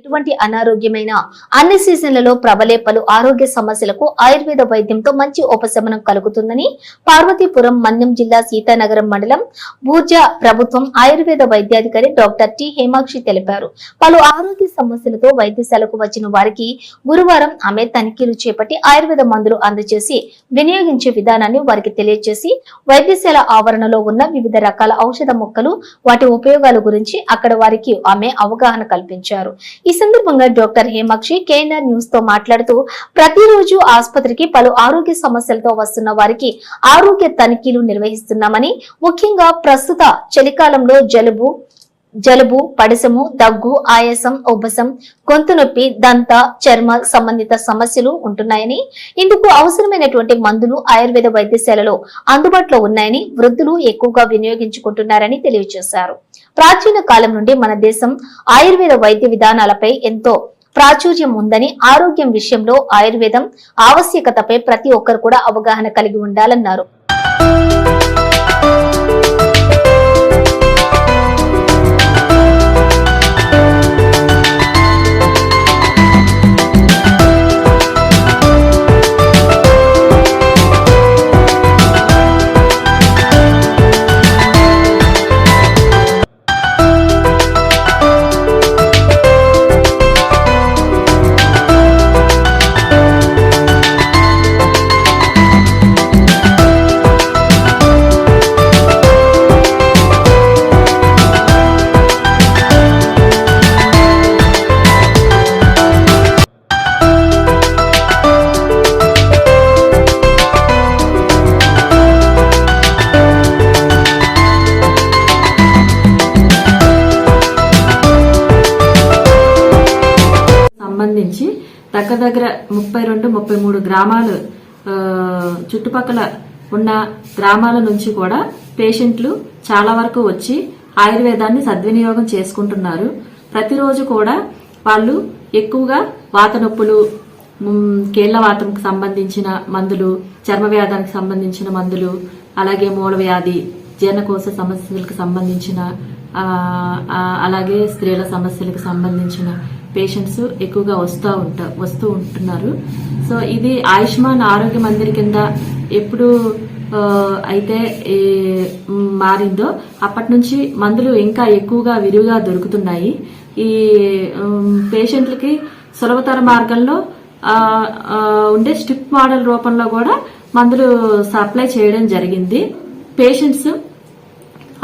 ఎటువంటి అనారోగ్యమైన అన్ని సీజన్లలో ప్రబలే పలు ఆరోగ్య సమస్యలకు ఆయుర్వేద వైద్యంతో మంచి ఉపశమనం కలుగుతుందని పార్వతీపురం మన్యం జిల్లా సీతానగరం మండలం భూజ ప్రభుత్వం ఆయుర్వేద వైద్యాధికారి డాక్టర్ టి హేమాక్షి తెలిపారు. పలు ఆరోగ్య సమస్యలతో వైద్యశాలకు వచ్చిన వారికి గురువారం ఆమె తనిఖీలు చేపట్టి ఆయుర్వేద మందులు అందజేసి వినియోగించే విధానాన్ని వారికి తెలియజేసి వైద్యశాల ఆవరణలో ఉన్న వివిధ రకాల ఔషధ మొక్కలు వాటి ఉపయోగాల గురించి అక్కడ వారికి ఆమె అవగాహన కల్పించారు. ఈ సందర్భంగా డాక్టర్ హేమాక్షి కేఎన్ఆర్ న్యూస్తో మాట్లాడుతూ ప్రతిరోజు ఆసుపత్రికి పలు ఆరోగ్య సమస్యలతో వస్తున్న వారికి ఆరోగ్య తనిఖీలు నిర్వహిస్తున్నామని ముఖ్యంగా ప్రస్తుత చలికాలంలో జలుబు జలుబు పడిసము దగ్గు ఆయాసం ఉబ్బసం గొంతు నొప్పి దంత చర్మ సంబంధిత సమస్యలు ఉంటున్నాయని ఇందుకు అవసరమైనటువంటి మందులు ఆయుర్వేద వైద్యశాలలో అందుబాటులో ఉన్నాయని వృద్ధులు ఎక్కువగా వినియోగించుకుంటున్నారని తెలియజేశారు. ప్రాచీన కాలం నుండి మన దేశం ఆయుర్వేద వైద్య విధానాలపై ఎంతో ప్రాచుర్యం ఉందని ఆరోగ్యం విషయంలో ఆయుర్వేదం ఆవశ్యకతపై ప్రతి ఒక్కరు కూడా అవగాహన కలిగి ఉండాలన్నారు. సంబంధించి దగ్గర దగ్గర ముప్పై రెండు ముప్పై మూడు గ్రామాలు చుట్టుపక్కల ఉన్న గ్రామాల నుంచి కూడా పేషెంట్లు చాలా వరకు వచ్చి ఆయుర్వేదాన్ని సద్వినియోగం చేసుకుంటున్నారు. ప్రతిరోజు కూడా వాళ్ళు ఎక్కువగా వాత నొప్పులు కేళ్ళ వాతంకి సంబంధించిన మందులు చర్మ వ్యాధానికి సంబంధించిన మందులు అలాగే మూల వ్యాధి జీర్ణకోశ సమస్యలకు సంబంధించిన అలాగే స్త్రీల సమస్యలకు సంబంధించిన పేషెంట్స్ ఎక్కువగా వస్తూ ఉంటా వస్తూ ఉంటున్నారు. సో ఇది ఆయుష్మాన్ ఆరోగ్య మందిర్ కింద ఎప్పుడు అయితే మారిందో అప్పటి నుంచి మందులు ఇంకా ఎక్కువగా విరివిగా దొరుకుతున్నాయి. ఈ పేషెంట్లకి సులభతర మార్గంలో ఉండే స్ట్రిప్ మోడల్ రూపంలో కూడా మందులు సప్లై చేయడం జరిగింది. పేషెంట్స్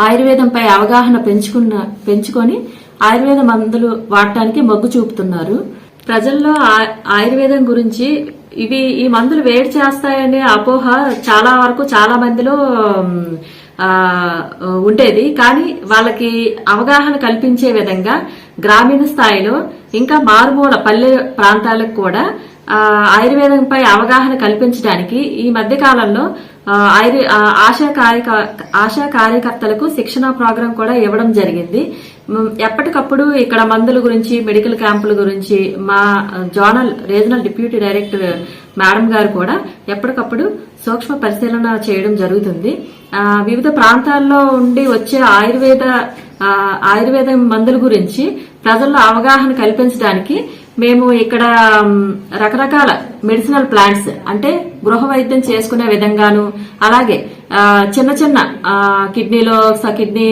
ఆయుర్వేదంపై అవగాహన పెంచుకున్న పెంచుకొని ఆయుర్వేద మందులు వాడటానికి మొగ్గు చూపుతున్నారు. ప్రజల్లో ఆ- ఆయుర్వేదం గురించి ఇవి ఈ మందులు వేడి చేస్తాయనే అపోహ చాలా వరకు చాలా మందిలో ఉండేది. కానీ వాళ్ళకి అవగాహన కల్పించే విధంగా గ్రామీణ స్థాయిలో ఇంకా మారుమూల పల్లె ప్రాంతాలకు కూడా ఆయుర్వేదంపై అవగాహన కల్పించడానికి ఈ మధ్య కాలంలో ఆయుర్ ఆశా కార్యక ఆశా కార్యకర్తలకు శిక్షణ ప్రోగ్రాం కూడా ఇవ్వడం జరిగింది. ఎప్పటికప్పుడు ఇక్కడ మందుల గురించి మెడికల్ క్యాంపుల గురించి మా zonal regional deputy director madam గారు కూడా ఎప్పటికప్పుడు సూక్ష్మ పరిశీలన చేయడం జరుగుతుంది. వివిధ ప్రాంతాల్లో ఉండి వచ్చే ఆయుర్వేద ఆయుర్వేద మందుల గురించి ప్రజల్లో అవగాహన కల్పించడానికి మేము ఇక్కడ రకరకాల మెడిసినల్ ప్లాంట్స్ అంటే గృహ వైద్యం చేసుకునే విధంగాను అలాగే చిన్న చిన్న కిడ్నీలో కిడ్నీ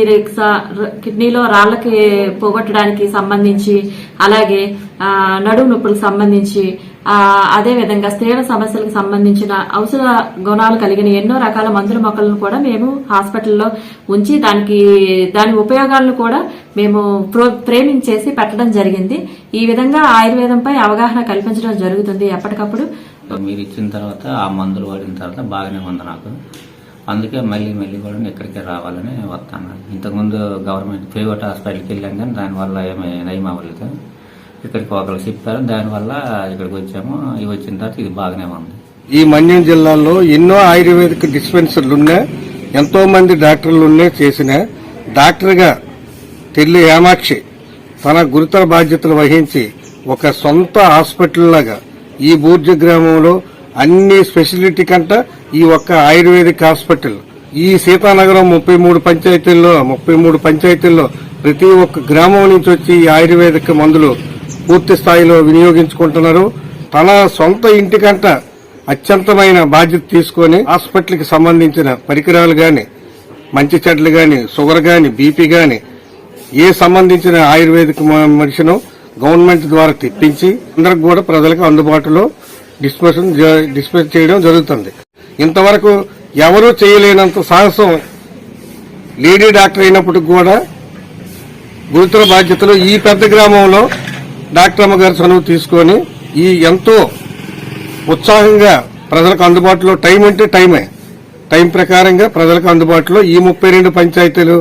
ర- కిడ్నీలో రాళ్ళకి పోగొట్టడానికి సంబంధించి అలాగే ఆ, నడుము నొప్పులకు సంబంధించి అదే విధంగా స్త్రీల సమస్యలకు సంబంధించిన ఔషధ గుణాలు కలిగిన ఎన్నో రకాల మందుల మొక్కలను కూడా మేము హాస్పిటల్లో ఉంచి దానికి దాని ఉపయోగాలను కూడా మేము ప్రో- పెట్టడం జరిగింది. ఈ విధంగా ఆయుర్వేదంపై అవగాహన కల్పించడం జరుగుతుంది ఎప్పటికప్పుడు. మీరు ఇచ్చిన తర్వాత ఆ మందులు వాడిన తర్వాత బాగానే ఉంది నాకు. అందుకే మళ్ళీ మళ్ళీ కూడా ఇక్కడికే రావాలని వస్తాను. ఇంతకుముందు గవర్నమెంట్ ప్రైవేట్ హాస్పిటల్కి వెళ్ళాం కానీ దానివల్ల ఏమీ నయం అవ్వలేదు. ఇక్కడికి ఒకరు చెప్పారు. దానివల్ల ఇక్కడికి వచ్చాము. ఇవి వచ్చిన తర్వాత ఇది బాగానే ఉంది. ఈ మన్యం జిల్లాలో ఎన్నో ఆయుర్వేదిక్ డిస్పెన్సర్లు ఉన్నాయి ఎంతో మంది డాక్టర్లు ఉన్నాయి చేసిన డాక్టర్గా తెల్లి హేమాక్షి తన గురుతర బాధ్యతలు వహించి ఒక సొంత హాస్పిటల్ లాగా ఈ బూర్జ గ్రామంలో అన్ని స్పెషాలిటీ కంట ఈ ఒక్క ఆయుర్వేదిక్ హాస్పిటల్. ఈ సీతానగరం ముప్పై మూడు పంచాయతీల్లో ముప్పై మూడు పంచాయతీల్లో ప్రతి ఒక్క గ్రామం నుంచి వచ్చి ఈ ఆయుర్వేదిక మందులు పూర్తి స్థాయిలో వినియోగించుకుంటున్నారు. తన సొంత ఇంటికంట అత్యంతమైన బాధ్యత తీసుకొని హాస్పిటల్కి సంబంధించిన పరికరాలు కానీ మంచి చెడ్లు కానీ షుగర్ కానీ బీపీ కానీ ఏ సంబంధించిన ఆయుర్వేదిక మ- మనిషిను గవర్నమెంట్ ద్వారా తెప్పించి అందరికి కూడా ప్రజలకు అందుబాటులో డిస్పెషన్ డిస్పెన్స్ చేయడం జరుగుతుంది. ఇంతవరకు ఎవరూ చేయలేనంత సాహసం లేడీ డాక్టర్ అయినప్పటికి కూడా గురుతర బాధ్యతలు ఈ పెద్ద గ్రామంలో డాక్టర్ అమ్మగారి చనువు తీసుకొని ఈ ఎంతో ఉత్సాహంగా ప్రజలకు అందుబాటులో టైం అంటే టైమే. టైం ప్రకారంగా ప్రజలకు అందుబాటులో ఈ ముప్పై రెండు పంచాయతీలు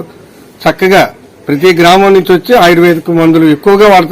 చక్కగా ప్రతి గ్రామం నుంచి వచ్చి ఆయుర్వేదిక మందులు ఎక్కువగా వాడుతున్నారు.